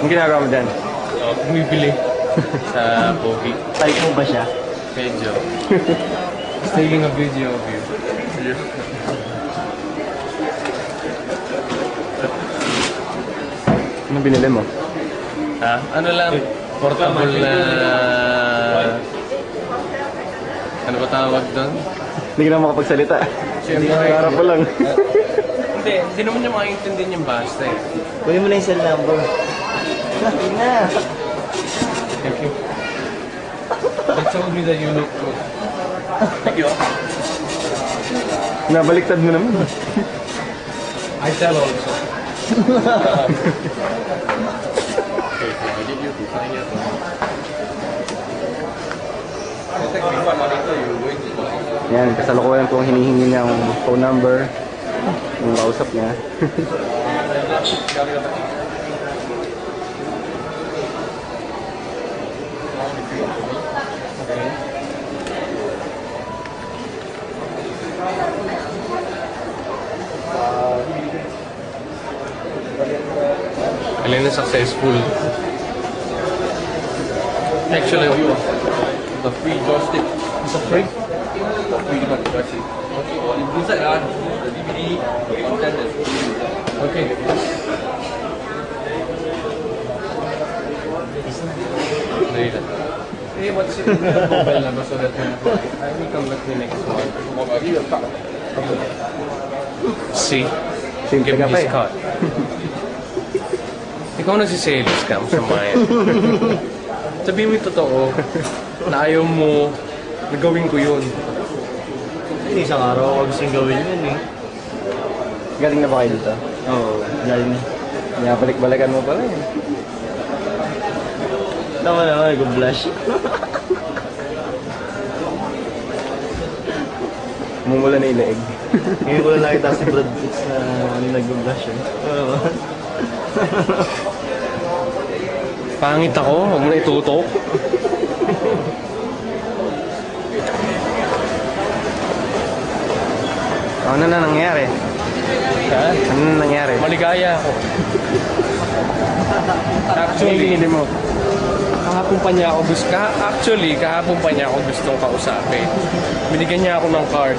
Ang ginagawa mo dyan? Oh, bumibili sa Pogi. Type mo ba siya? Medyo. Just taking a video of you. Anong binili mo? Ha? Ano lang? Portable na... Ano ba tawag doon? Hindi ka na makapagsalita. Siyempre. Harap ko lang. Hindi, hindi naman niya makaintindihan yung basta eh. Kunin mo na yung cell number. Thank you. They told me that you look good. Nabaliktad mo naman. I tell also. Yan, kasalukuyan kong hinihingi niya ang phone number. Yung kausap niya. Alin na successful. Actually, The free joystick. it's a free. Joystick. The is free. Okay. Dali lang. Eh, what's it? Mobile number so that when I will come back the next one. See? Simple Give me his card. Ikaw nagsiselos ka, masama yan. Sabihin mo yung totoo, na ayaw mo, na gawin ko yun. Hindi, isang araw ako gustong gawin yun eh. Galing na ba kayo dito? Oo, galing na. Kaya balik-balikan mo pala eh. Tama naman, nag-blush. Mumula na ilaig. Ngayon ko lang nakita si Brad Pitt na ano, nag-blush eh. Oo. Pangit ako, huwag mo na itutok. Ano na nangyari? Ha? Ano na nangyari? Maligaya ako. Actually, Hindi mo. Kahapon pa niya ako gusto, ka, actually, kahapon pa niya ako gustong kausapin. Binigyan niya ako ng card.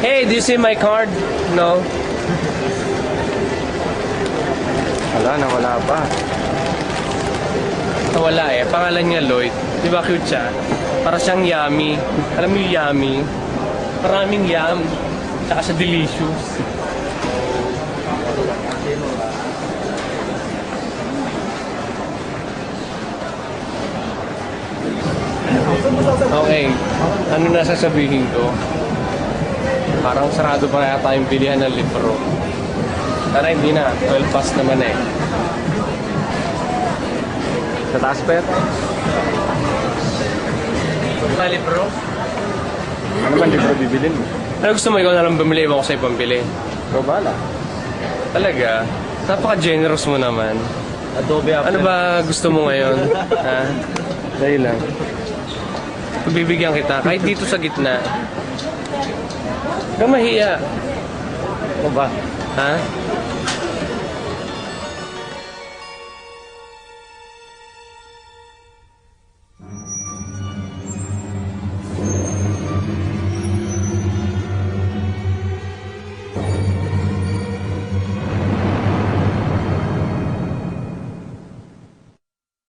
Hey, do you see my card? No? Wala na, wala pa. Ah, Wala eh. Pangalan niya Lloyd. Di ba cute siya? Para siyang yummy. Alam mo yung yummy? Maraming yum. Tsaka sa delicious. Okay. Ano na sasabihin ko? Parang sarado pa yata yung bilihan ng libro. Tara, hindi na. 12 past naman eh. Sa taas pa yata. Mga libro? Ano ba libro bibilin mo? Ano gusto mo? Ikaw na lang bumili. Iwan ko sa'yo pambili. Ikaw bala. Talaga? Napaka-generous mo naman. Adobe After Ano ba gusto mo ngayon? ha? Dahil lang. Pagbibigyan kita, kahit dito sa gitna. Huwag mahiya. Ano ba? Ha?